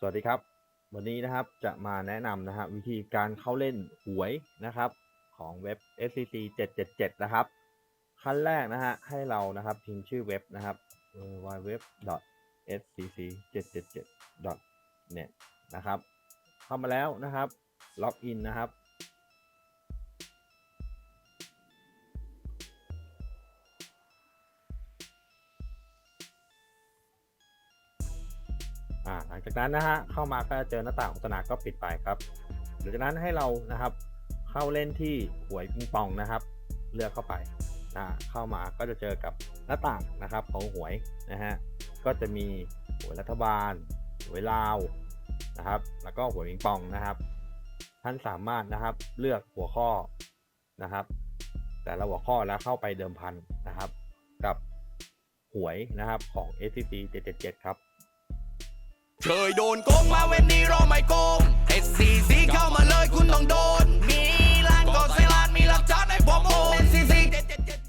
สวัสดีครับ วันนี้นะครับจะมาแนะนำนะฮะวิธีการเข้าเล่นหวยนะครับของเว็บ SCC 777 นะครับ ขั้นแรกนะฮะให้เรานะครับพิมพ์ชื่อเว็บนะครับ www.scc777.net นะครับเข้ามาแล้วนะครับล็อกอินนะครับ อ่าหลังจากนั้นนะฮะเข้ามาก็เจอหน้าต่างโฆษณาก็ปิดไปครับหลังจากนั้นให้เรานะครับเข้าเล่นที่หวยปิงปองนะครับ เลือกเข้าไปนะเข้ามาก็จะเจอกับหน้าต่างนะครับของหวยนะฮะก็จะมีหวยรัฐบาลหวยลาวนะครับ แล้วก็หวยปิงปองนะครับ ท่านสามารถนะครับเลือกหัวข้อนะครับ แต่ละหัวข้อแล้วเข้าไปเดิมพันนะครับ กับหวยนะครับของ SCC 777 ครับ เคยโดนโกงมาเว้นนี้เราไม่โกง